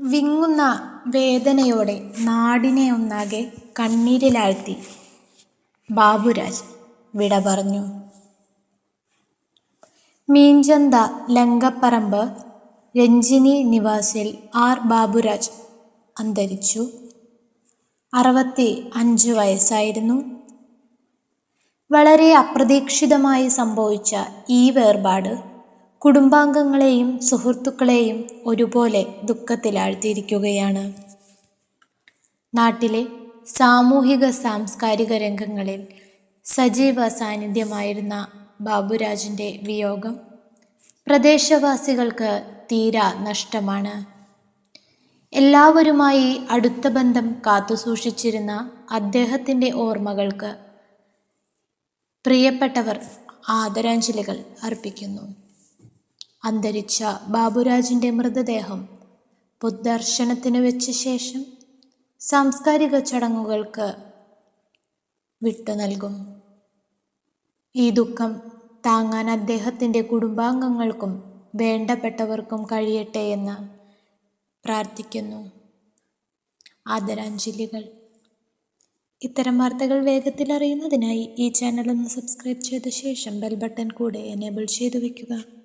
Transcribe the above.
വിങ്ങുന്ന വേദനയോടെ നാടിനെ ഒന്നാകെ കണ്ണീരിലാഴ്ത്തി. ബാബുരാജ് വിട പറഞ്ഞു. മീഞ്ചന്ത ലങ്കപ്പറമ്പ് രഞ്ജിനി നിവാസിൽ ആർ ബാബുരാജ് അന്തരിച്ചു. അറുപത്തി അഞ്ച് വയസ്സായിരുന്നു. വളരെ അപ്രതീക്ഷിതമായി സംഭവിച്ച ഈ വേർപാട് കുടുംബാംഗങ്ങളെയും സുഹൃത്തുക്കളെയും ഒരുപോലെ ദുഃഖത്തിലാഴ്ത്തിയിരിക്കുകയാണ്. നാട്ടിലെ സാമൂഹിക സാംസ്കാരിക രംഗങ്ങളിൽ സജീവ സാന്നിധ്യമായിരുന്ന ബാബുരാജിന്റെ വിയോഗം പ്രദേശവാസികൾക്ക് തീരാ നഷ്ടമാണ്. എല്ലാവരുമായി അടുത്ത ബന്ധം കാത്തുസൂക്ഷിച്ചിരുന്ന അദ്ദേഹത്തിന്റെ ഓർമ്മകൾക്ക് പ്രിയപ്പെട്ടവർ ആദരാഞ്ജലികൾ അർപ്പിക്കുന്നു. അന്തരിച്ച ബാബുരാജിന്റെ മൃതദേഹം പൊതുദർശനത്തിന് വെച്ച ശേഷം സാംസ്കാരിക ചടങ്ങുകൾക്ക് വിട്ടു നൽകും. ഈ ദുഃഖം താങ്ങാൻ അദ്ദേഹത്തിന്റെ കുടുംബാംഗങ്ങൾക്കും വേണ്ടപ്പെട്ടവർക്കും കഴിയട്ടെ എന്ന് പ്രാർത്ഥിക്കുന്നു. ആദരാഞ്ജലികൾ. ഇത്തരം വാർത്തകൾ വേഗത്തിൽ അറിയുന്നതിനായി ഈ ചാനൽ ഒന്ന് സബ്സ്ക്രൈബ് ചെയ്ത ശേഷം ബെൽ ബട്ടൺ കൂടെ എനേബിൾ ചെയ്തു വയ്ക്കുക